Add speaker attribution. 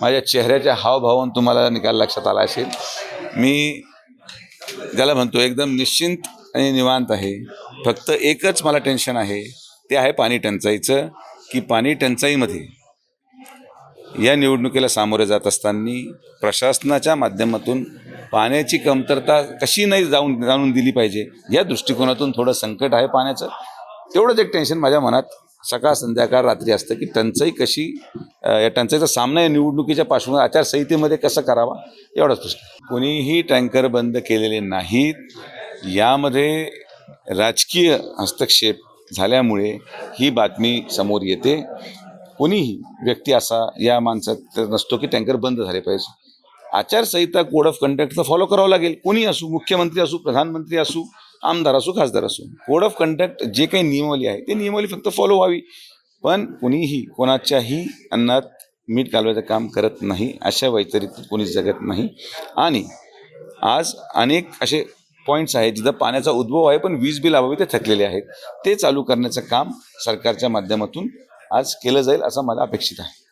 Speaker 1: माझ्या चेहऱ्याच्या हावभावून तुम्हाला निकाल लक्षात आला असेल. मी ज्याला म्हणतो एकदम निश्चिंत आणि निवांत आहे. फक्त एकच मला टेन्शन आहे ते आहे पाणी टंचाईचं की पाणी टंचाईमध्ये या निवडणुकीला सामोरे जात असताना प्रशासनाच्या माध्यमातून पाण्याची कमतरता कशी नाही जाऊन जाणून दिली पाहिजे? या दृष्टिकोनातून थोडं संकट आहे पाण्याचं. तेवढंच एक टेन्शन माझ्या मनात सकाळ संध्याकाळ रात्री असतं की टंचाई कशी या टंचाईचा सामना या निवडणुकीच्या पार्श्वभूमीवर आचारसंहितेमध्ये कसा करावा एवढाच प्रश्न. कोणीही टँकर बंद केलेले नाहीत. यामध्ये राजकीय हस्तक्षेप झाल्यामुळे ही बातमी समोर येते. कोणीही व्यक्ती असा या माणसात नसतो की टँकर बंद झाले पाहिजे. आचारसंहिता कोड ऑफ कंडक्टचं फॉलो करावं लागेल. कोणी असू मुख्यमंत्री असू प्रधानमंत्री असू आमदार असो खासदार असू कोड ऑफ कंडक्ट जे काही नियमावली आहे ते नियमावली फक्त फॉलो व्हावी. पण कुणीही कोणाच्याही अन्नात मीठ घालवायचं काम करत नाही अशा वैतरित कोणी जगत नाही. आणि आज अनेक असे पॉईंट्स आहेत जिथं पाण्याचा उद्भव आहे पण वीज बिल अभावी ते थकलेले आहेत. ते चालू करण्याचं काम सरकारच्या माध्यमातून आज केलं जाईल असं मला अपेक्षित आहे.